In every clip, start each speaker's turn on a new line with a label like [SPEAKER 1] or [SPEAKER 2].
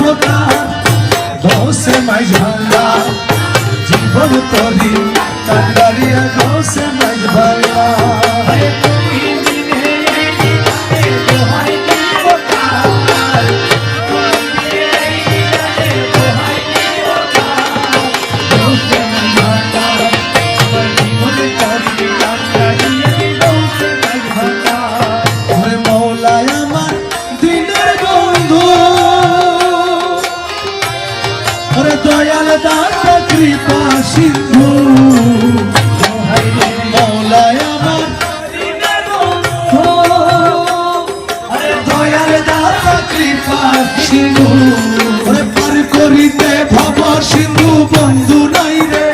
[SPEAKER 1] খোদা দোষে মাই ঝান্ডা জীবন তরি কান্দারিয়া দোষে সিন্ধু মৌলায় আমার ও, ওরে দয়াল দাতা কৃপা সিন্ধু ওরে পার করিতে ভব সিন্ধু বন্ধু নাই রে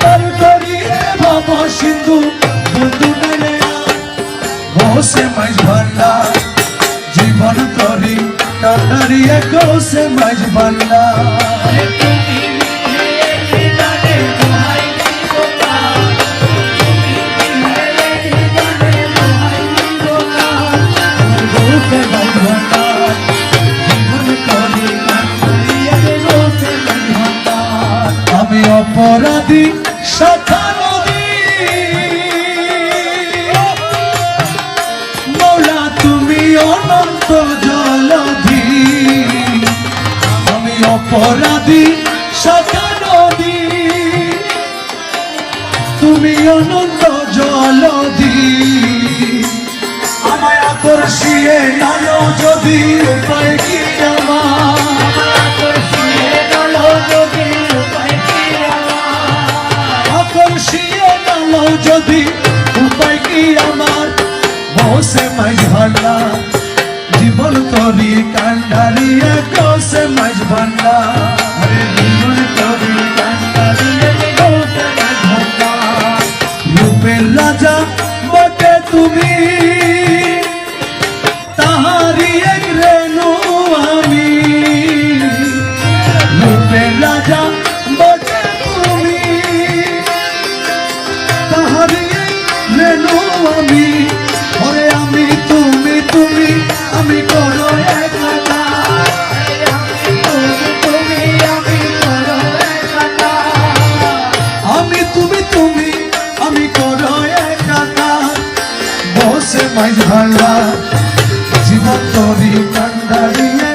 [SPEAKER 1] পার করিতে ভব সিন্ধু বন্ধু নাই রে। হোসে মাঝ ভান্ডা জীবন কাটারিয়ে গোসে মাঝ ভান্ডা আমি অপরাধী মৌলা তুমি অনন্ত অপরাধী শাখা নদী। তুমি অনন্ত জলধি। আমায় আকর্ষিয়ে নালো যদি উপায় কি আকর্ষিয়ে নালো যদি উপায় কি আমার? বসে মাঝ ভান্ডা জীবন তরি কান্ডারিয়া কসে মাঝ ভান্ডা আরে জীবন তরি কান্ডারিয়া কসে মাঝ ভান্ডা রূপের রাজা বটে তুমি। মাঝ ভান্ডা জীবন তরি কান্ডারিয়ে